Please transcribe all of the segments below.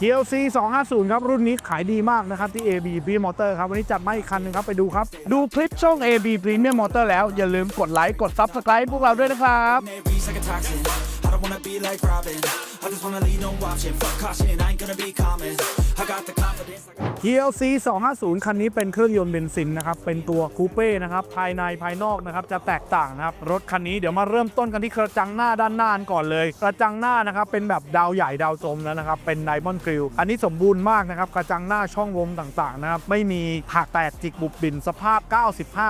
GLC 250 ครับ รุ่นนี้ขายดีมากนะครับ ที่ AB Premium Motor ครับ วันนี้จัดมาอีกคันหนึงครับ ไปดูครับ ดูคลิปช่อง AB Premium Motor แล้ว อย่าลืมกดไลค์ กด Subscribe พวกเราด้วยนะครับ I just wanna be like Robin. I just wanna lead, no option. Fuck caution, I ain't gonna be common. I got the confidence. TLC 250 คันนี้เป็นเครื่องยนต์เบนซินนะครับ เป็นตัวคูเป้นะครับ ภายในภายนอกนะครับ จะแตกต่างนะครับ รถคันนี้เดี๋ยวมาเริ่มต้นกันที่กระจังหน้าด้านหน้านก่อนเลย กระจังหน้านะครับ เป็นแบบดาวใหญ่ดาวจมแล้วนะครับ เป็นไดมอนด์กริล อันนี้สมบูรณ์มากนะครับ กระจังหน้าช่องลมต่างๆนะครับ ไม่มีหักแตกจิกบุบบิน สภาพ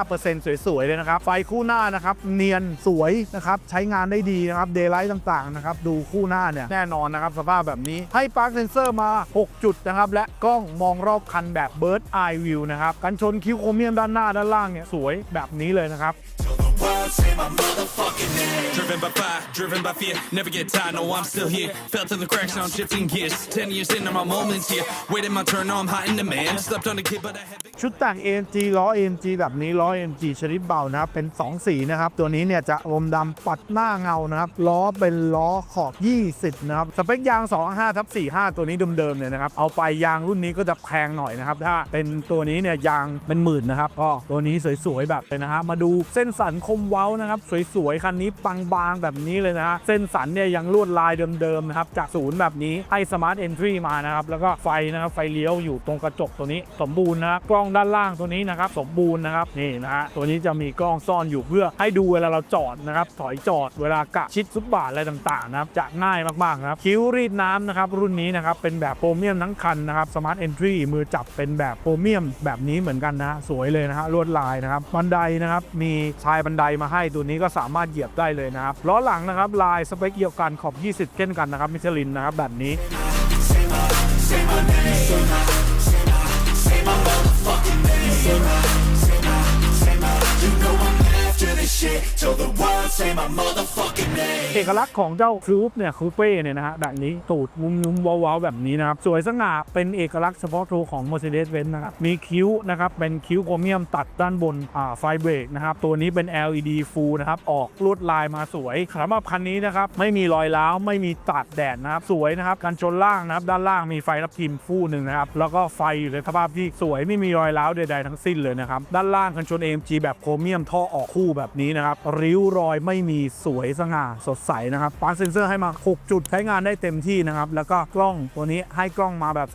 95%สวยๆ เลยนะครับ ไฟคู่หน้านะครับ เนียนสวยนะครับ ใช้งานได้ดีนะครับ เดย์ไลท์ต่างๆนะครับ ดูคู่หน้าเนี่ยแน่นอนนะครับ สภาพแบบนี้ให้ปาร์คเซนเซอร์มา 6 จุดนะครับ และกล้องมองรอบคันแบบ Bird Eye View นะครับกันชนคิ้วโครเมียมด้านหน้าด้านล่างเนี่ยสวยแบบนี้เลยนะครับ the world say my motherfucking name. Driven by fire, driven by fear. Never get tired, no, I'm still here. Fell to the cracks, now I'm shifting gears. Ten years in, and my moments here. Waiting my turn, now I'm hot in demand. Slept on a kid, but I had big ชุดแต่ง AMG ล้อ AMG แบบนี้ล้อ AMG ชนิดเบานะครับเป็น 2 สีนะครับ ตัวนี้เนี่ยจะอมดำปัดหน้าเงานะครับ ล้อเป็นล้อขอบ 20 นะครับ สเปคยาง 25ทับ45 ตัวนี้เดิมๆเนี่ยนะครับ เอาไปยางรุ่นนี้ก็จะแพงหน่อยนะครับ ถ้าเป็นตัวนี้เนี่ยยางเป็นหมื่นนะครับก็ตัวนี้สวยๆแบบเลยนะฮะมาดูเส้นสันคมเว้านะครับ สวยๆคันนี้บางๆแบบนี้เลยนะฮะเส้นสันเนี่ยยังลวดลายเดิมๆนะครับจากศูนย์แบบนี้ให้ Smart Entry มานะครับแล้วก็ไฟนะครับไฟเลี้ยวอยู่ตรงกระจกตัวนี้สมบูรณ์นะครับกล้ององด้านล่างตัวนี้นะครับสมบูรณ์นะครับนี่นะฮะตัวนี้จะมีกล้องซ่อนอยู่เพื่อให้ดูเวลาเราจอดนะครับถอยจอดเวลากะชิดซุปบาทอะไรต่างๆนะครับจะง่ายมากๆนะครับคิ้วรีดน้ำนะครับรุ่นนี้นะครับเป็นแบบโพรเมียมทั้งคันนะครับ Smart Entry มือจับเป็นแบบโพรเมียมแบบนี้เหมือนกันนะฮะสวยเลยนะฮะลวดลายนะครับบันไดนะครับมีชายบันไดมาให้ตัวนี้ก็สามารถเหยียบได้เลยนะครับล้อหลังนะครับลายสเปคเดียวกันขอบ 20 เช่นกันนะครับมิชลินนะครับแบบนี้ Say my, say my, say my. You know I'm after this shit till the world say my motherfucking name. เอกลักษณ์ของเจ้าครูปเนี่ยคูเป้เนี่ยนะฮะแบบนี้ตูดมุมยุ้มว้าวๆแบบนี้นะครับ สวยสง่าเป็นเอกลักษณ์เฉพาะตัวของ Mercedes-Benz นะครับ มีคิ้วนะครับ เป็นคิ้วโครเมียมตัดด้านบนอ่าไฟเบรกนะครับ ตัวนี้เป็น LED full นะครับ ออกลวดลายมาสวยสำหรับคันนี้นะครับ ไม่มีรอยร้าวไม่มีตัดแดดนะครับ สวยนะครับกันชนล่างนะครับ ด้านล่างมีไฟรับพิมพ์ฟูหนึ่งนะครับแล้วก็ไฟอยู่ในสภาพที่สวยไม่มีรอยร้าวใดๆทั้งสิ้นเลยนะครับด้านล่างกันชน AMG แบบโครเมียมท่อออกคู่แบบนี้นะครับริ้วรอยไม่มีสวยสง่าสดใสนะครับปาร์เซนเซอร์ให้มา 6 จุดใช้งานได้เต็มที่นะครับ แล้วก็กล้องตัวนี้ให้กล้องมาแบบ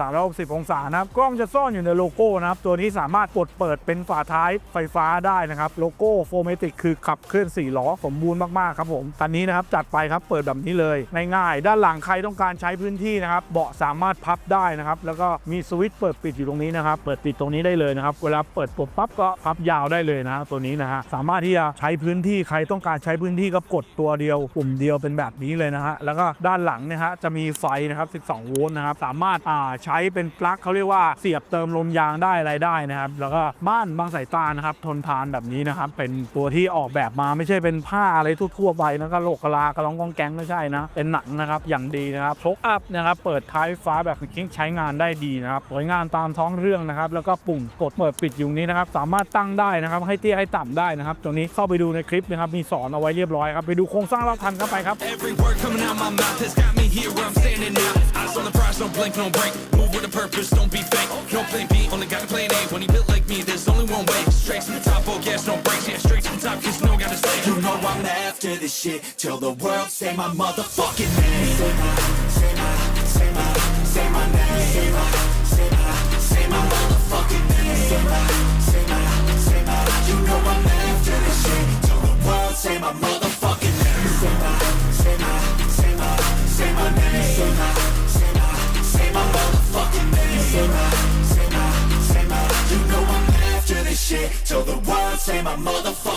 360องศานะครับ กล้องจะซ่อนอยู่ในโลโก้นะครับ ตัวนี้สามารถกดเปิดเป็นฝาท้ายไฟฟ้าได้นะครับ โลโก้โฟเมติกคือขับเคลื่อน4ล้อสมบูรณ์มาก ๆ ครับผมคันนี้นะครับจัดไปครับเปิดแบบนี้เลยง่ายๆด้านหลังใครต้องการใช้พื้นที่นะครับเบาะสามารถพับได้นะครับแล้วก็มีสวิตช์เปิดปิดอยู่ตรงนี้นะครับเปิดปิดตรงนี้ได้เลยนะครับเวลาเปิดปุ๊บปั๊บก็พับยาวได้เลยนะตัวนี้นะฮะสามารถที่จะใช้พื้นที่ใครต้องการใช้พื้นที่ก็กดตัวเดียวปุ่มเดียวเป็นแบบนี้เลยนะฮะ แล้วก็ด้านหลังเนี่ยฮะจะมีไฟนะครับ 12 โวลต์นะครับ สามารถอ่าใช้เป็นปลั๊กเขาเรียกว่าเสียบเติมลมยางได้อะไรได้นะครับ แล้วก็บ้านบางสายตานะครับ ทนทานแบบนี้นะครับ เป็นตัวที่ออกแบบมาไม่ใช่เป็นผ้าอะไรทั่วๆไปนะก็โลกกะลากระลองกองแกงไม่ใช่นะ เป็นหนังนะครับอย่างดีนะครับโชคอัพนะครับ เปิดท้ายฟ้าแบบคิงใช้งานได้ดีนะครับสวยงามตามท้องเรื่องนะครับแล้วก็ปุ่มกดเปิดปิดอยู่นี้นะครับสามารถตั้งได้นะครับให้เตี้ยให้ต่ำได้นะครับตรงนี้เข้าไปดูในคลิปนะครับมีสอนเอาไว้เรียบร้อยครับไปดูโครงสร้างรอบคันเข้า ไปครับ Every word coming out my mouth has got me here where I'm standing now. Eyes on the prize, don't blink, don't break. Move with a purpose, don't be fake. No plan B, only got a plan A. When he built like me, there's only one way. Straight to the top, oh gas, no brakes. Yeah, straight to the top, cause no gotta stay. You know I'm after this shit till the world say my motherfucking name.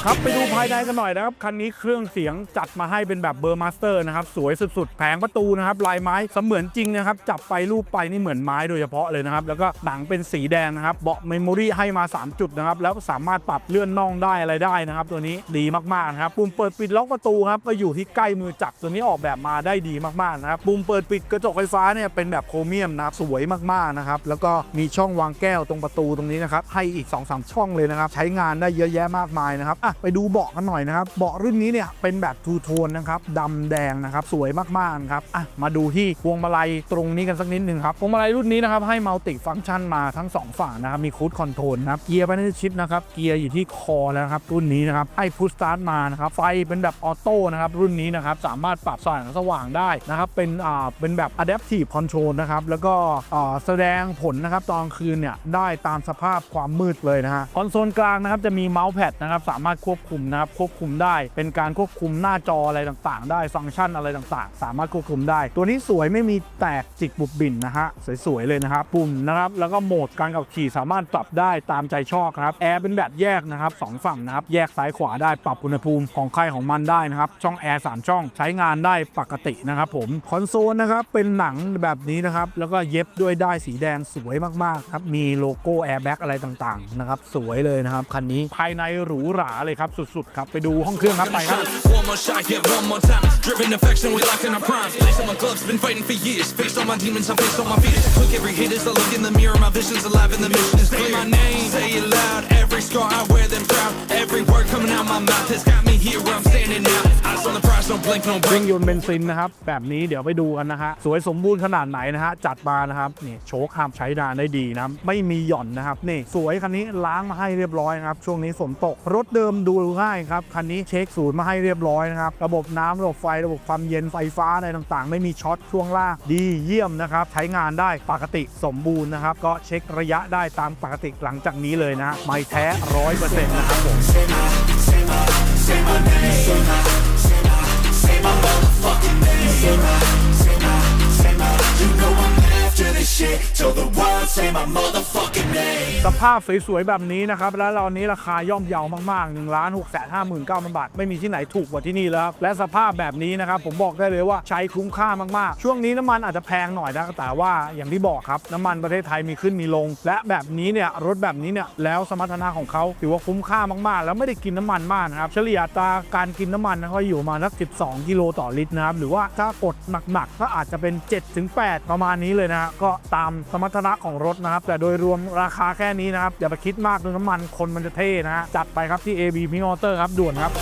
ครับไปดูภายในกันหน่อยนะครับ คันนี้เครื่องเสียงจัดมาให้เป็นแบบเบอร์มาสเตอร์นะครับ สวยสุดๆ แผงประตูนะครับ ลายไม้เสมือนจริงนะครับ จับไปรูปไปนี่เหมือนไม้โดยเฉพาะเลยนะครับ แล้วก็หนังเป็นสีแดงนะครับ เบาะเมมโมรี่ให้มา 3 จุดนะครับ แล้วสามารถปรับเลื่อนน่องได้อะไรได้นะครับ ตัวนี้ดีมากๆนะครับ ปุ่มเปิดปิดล็อกประตูครับ ก็อยู่ที่ใกล้มือจับตัวนี้ออกแบบมาได้ดีมากๆนะครับ ปุ่มเปิดปิดกระจกไฟฟ้าเนี่ยเป็นแบบโครเมียมนะครับสวยมากๆนะครับ แล้วก็มีช่องวางแก้วตรงประตูตรงนี้นะครับ ให้อีก2อสช่องเลยนะครับ ใช้งานได้เยอะแยะมากมายนะครับอะไปดูเบาะกันหน่อยนะครับเบาะรุ่นนี้เนี่ยเป็นแบบทูโทนนะครับดำแดงนะครับสวยมากๆครับอะมาดูที่พวงมาลัยตรงนี้กันสักนิดหนึ่งครับพวงมาลัยรุ่นนี้นะครับให้มัลติฟังก์ชันมาทั้งสองฝั่งนะครับมีคูดคอนโทรลนะครับเกียร์ไปในชิปนะครับเกียร์อยู่ที่คอแล้วครับรุ่นนี้นะครับให้พุชสตาร์ทมานะครับไฟเป็นแบบออโต้นะครับรุ่นนี้นะครับสามารถปรับสว่างสว่างได้นะครับเป็นอ่าเป็นแบบ adaptive control นะครับแล้วก็อ่าแสดงผลนะครับตอนคืนเนี่ยได้ตามสภาพความมืดเลยนะฮะคอนโซลกลางนะครับจะมีเมาส์แพดนะครับสามารถควบคุมนะครับควบคุมได้ เป็นการควบคุมหน้าจออะไรต่างๆ ได้ฟังก์ชันอะไรต่างๆ สามารถควบคุมได้ ตัวนี้สวยไม่มีแตกจิกบุบบินนะฮะสวยๆเลยนะครับปุ่มนะครับแล้วก็โหมดการขับขี่สามารถปรับได้ตามใจชอบครับแอร์เป็นแบบแยกนะครับสองฝั่งนะครับแยกซ้ายขวาได้ปรับอุณหภูมิของใครของมันได้นะครับช่องแอร์สามช่องใช้งานได้ปกตินะครับผมคอนโซลนะครับเป็นหนังแบบนี้นะครับแล้วก็เย็บด้วยได้ายสีแดงสวยมากๆครับมีโลโก้แอร์แบ็กอะไรต่างๆนะครับสวยเลยนะครับคันนี้ภายในหรูหราเลยครับสุดๆครับไปดูห้องเครื่องครับไปครับ One more shot, get one more time. Driven affection, we locked in our primes. Lace on my gloves, been fighting for years. Face on my demons, I'm faced on my fears. Quick every hit as I look in the mirror, my vision's alive and the mission is clear. my name, say it loud. Every scar, I wear them proud. Every word coming out my mouth has เครื่องยนต์เบนซินนะครับ แบบนี้เดี๋ยวไปดูกันนะฮะสวยสมบูรณ์ขนาดไหนนะฮะจัดมานะครับนี่โชคห้ามใช้งานได้ดีนะไม่มีหย่อนนะครับนี่สวยคันนี้ล้างมาให้เรียบร้อยนะครับช่วงนี้ฝนตกรถเดิมดูง่ายครับคันนี้เช็คศูนย์มาให้เรียบร้อยนะครับระบบน้ำระบบไฟระบบความเย็นไฟฟ้าอะไรต่างๆ ไม่มีช็อตช่วงล่างดีเยี่ยมนะครับใช้งานได้ปกติสมบูรณ์นะครับก็เช็คระยะได้ตามปกติหลังจากนี้เลยนะฮะไม่แท้ร้อยเปอร์เซ็นต์นะครับผม my motherfucking name. Shit till the world say my motherfucking name. สภาพสวยๆแบบนี้นะครับ แล้วเรานี้ราคาย่อมเยาวมากๆ1นึ่งล้านหกแสนห้าหมื่นเก้าพันบาท ไม่มีที่ไหนถูกกว่าที่นี่แล้วครับและสภาพแบบนี้นะครับ ผมบอกได้เลยว่าใช้คุ้มค่ามากๆ ช่วงนี้น้ำมันอาจจะแพงหน่อยนะแต่ว่าอย่างที่บอกครับ น้ำมันประเทศไทยมีขึ้นมีลง และแบบนี้เนี่ยรถแบบนี้เนี่ยแล้วสมรรถนะของเขาถือว่าคุ้มค่ามากๆ แล้วไม่ได้กินน้ำมันมากนะครับเฉลี่ยตาการกินน้ำมันนะครับอยู่มาสัก12กิโลต่อลิตรนะครับหรือว่าถ้ากดหนักๆก็อาจจะเป็น 7-8 ประมาณนี้เลยนะก็ตามสมรรถนะของรถนะครับแต่โดยรวมราคาแค่นี้นะครับอย่าไปคิดมากดูน้ำมันคนมันจะเท่นะฮะจัดไปครับที่ AB p i n k Motor ครับด่วนครับ